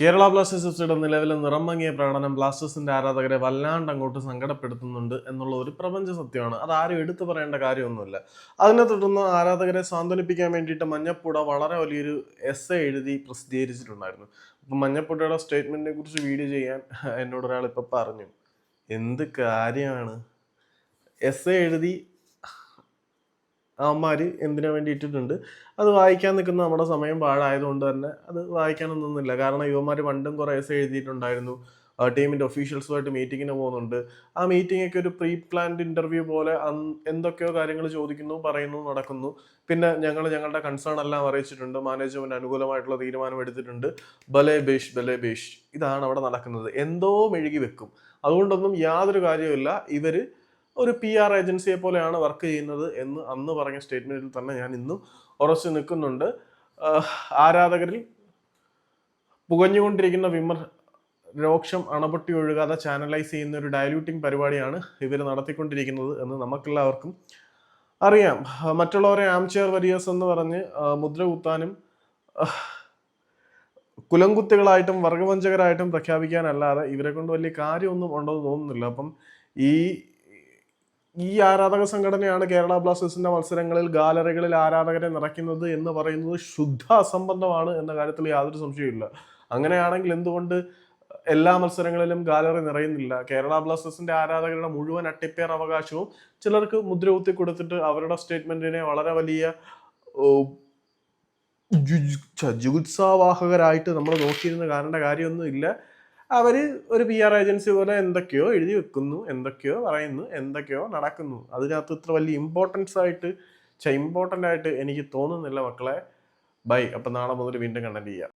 Kerala Blasters എഫ്സിയുടെ നിലവിലെ നിറം മങ്ങിയ പ്രകടനം ബ്ലാസ്റ്റേഴ്സിന്റെ ആരാധകരെ വല്ലാണ്ട് അങ്ങോട്ട് സങ്കടപ്പെടുത്തുന്നുണ്ട് എന്നുള്ള ഒരു പ്രപഞ്ച സത്യമാണ്. അത് ആരും എടുത്തു പറയേണ്ട കാര്യമൊന്നുമില്ല. അതിനെ തുടർന്ന് ആരാധകരെ സാന്ത്വനിപ്പിക്കാൻ വേണ്ടിയിട്ട് മഞ്ഞപ്പൂട വളരെ വലിയൊരു എസ് എഴുതി പ്രസിദ്ധീകരിച്ചിട്ടുണ്ടായിരുന്നു. അപ്പം മഞ്ഞപ്പൂട്ടയുടെ സ്റ്റേറ്റ്മെന്റിനെ കുറിച്ച് വീഡിയോ ചെയ്യാൻ എന്നോട് ഒരാൾ ഇപ്പം പറഞ്ഞു. എന്ത് കാര്യമാണ്? എസ് എഴുതി അവന്മാർ എന്തിനു വേണ്ടി ഇട്ടിട്ടുണ്ട്. അത് വായിക്കാൻ നിൽക്കുന്ന നമ്മുടെ സമയം പാഴായതുകൊണ്ട് തന്നെ അത് വായിക്കാനൊന്നും നിന്നില്ല കാരണം യുവമാർ പണ്ടും കുറേ എസ് എഴുതിയിട്ടുണ്ടായിരുന്നു. ടീമിന്റെ ഒഫീഷ്യൽസുമായിട്ട് മീറ്റിങ്ങിന് പോകുന്നുണ്ട്. ആ മീറ്റിംഗ് ഒക്കെ ഒരു പ്രീ പ്ലാൻഡ് ഇന്റർവ്യൂ പോലെ എന്തൊക്കെയോ കാര്യങ്ങൾ ചോദിക്കുന്നു പറയുന്നു നടക്കുന്നു. പിന്നെ ഞങ്ങൾ ഞങ്ങളുടെ കൺസേൺ എല്ലാം അറിയിച്ചിട്ടുണ്ട്. മാനേജ്മെന്റ് അനുകൂലമായിട്ടുള്ള തീരുമാനം എടുത്തിട്ടുണ്ട്. ബലേ ബേഷ് ബലേ ബേഷ്. ഇതാണ് അവിടെ നടക്കുന്നത്. എന്തോ മെഴുകി വെക്കും. അതുകൊണ്ടൊന്നും യാതൊരു കാര്യവുമില്ല. ഇവർ ഒരു പി ആർ ഏജൻസിയെ പോലെയാണ് വർക്ക് ചെയ്യുന്നത് എന്ന് അന്ന് പറഞ്ഞ സ്റ്റേറ്റ്മെന്റിൽ തന്നെ ഞാൻ ഇന്നും ഉറച്ചു നിൽക്കുന്നുണ്ട്. ആരാധകരിൽ പുകഞ്ഞുകൊണ്ടിരിക്കുന്ന വിമർ രോക്ഷം അണപൊട്ടി ഒഴുകാതെ ചാനലൈസ് ചെയ്യുന്ന ഒരു ഡയലൂട്ടിംഗ് പരിപാടിയാണ് ഇവർ നടത്തിക്കൊണ്ടിരിക്കുന്നത് എന്ന് നമുക്കെല്ലാവർക്കും അറിയാം. മറ്റുള്ളവരെ ആംചെയർ വരിയേഴ്സ് എന്ന് പറഞ്ഞ് മുദ്ര കുത്താനും കുലംകുത്തികളായിട്ടും വർഗവഞ്ചകരായിട്ടും പ്രഖ്യാപിക്കാനല്ലാതെ ഇവരെ കൊണ്ട് വലിയ കാര്യമൊന്നും ഉണ്ടെന്ന് തോന്നുന്നില്ല. അപ്പം ഈ ഈ ആരാധക സംഘടനയാണ് കേരള ബ്ലാസ്റ്റേഴ്സിന്റെ മത്സരങ്ങളിൽ ഗാലറികളിൽ ആരാധകരെ നിറയ്ക്കുന്നത് എന്ന് പറയുന്നത് ശുദ്ധ അസംബന്ധമാണ് എന്ന കാര്യത്തിൽ യാതൊരു സംശയമില്ല അങ്ങനെയാണെങ്കിൽ എന്തുകൊണ്ട് എല്ലാ മത്സരങ്ങളിലും ഗാലറി നിറയുന്നില്ല? കേരള ബ്ലാസ്റ്റേഴ്സിന്റെ ആരാധകരുടെ മുഴുവൻ അട്ടിപ്പേർ അവകാശവും ചിലർക്ക് മുദ്രകുത്തി കൊടുത്തിട്ട് അവരുടെ സ്റ്റേറ്റ്മെന്റിനെ വളരെ വലിയ ജുഗുത്സാവാഹകരായിട്ട് നമ്മൾ നോക്കിയിരുന്ന് കാണേണ്ട കാര്യമൊന്നും ഇല്ല അവർ ഒരു പി ആർ ഏജൻസി പോലെ എന്തൊക്കെയോ എഴുതി വെക്കുന്നു എന്തൊക്കെയോ പറയുന്നു എന്തൊക്കെയോ നടക്കുന്നു. അതിനകത്ത് ഇത്ര വലിയ ഇമ്പോർട്ടൻസ് ആയിട്ട് ഇമ്പോർട്ടന്റ് ആയിട്ട് എനിക്ക് തോന്നുന്നില്ല മക്കളെ. ബൈ. അപ്പം നാളെ മുതൽ വീണ്ടും കണ്ടന്റ് ചെയ്യാം.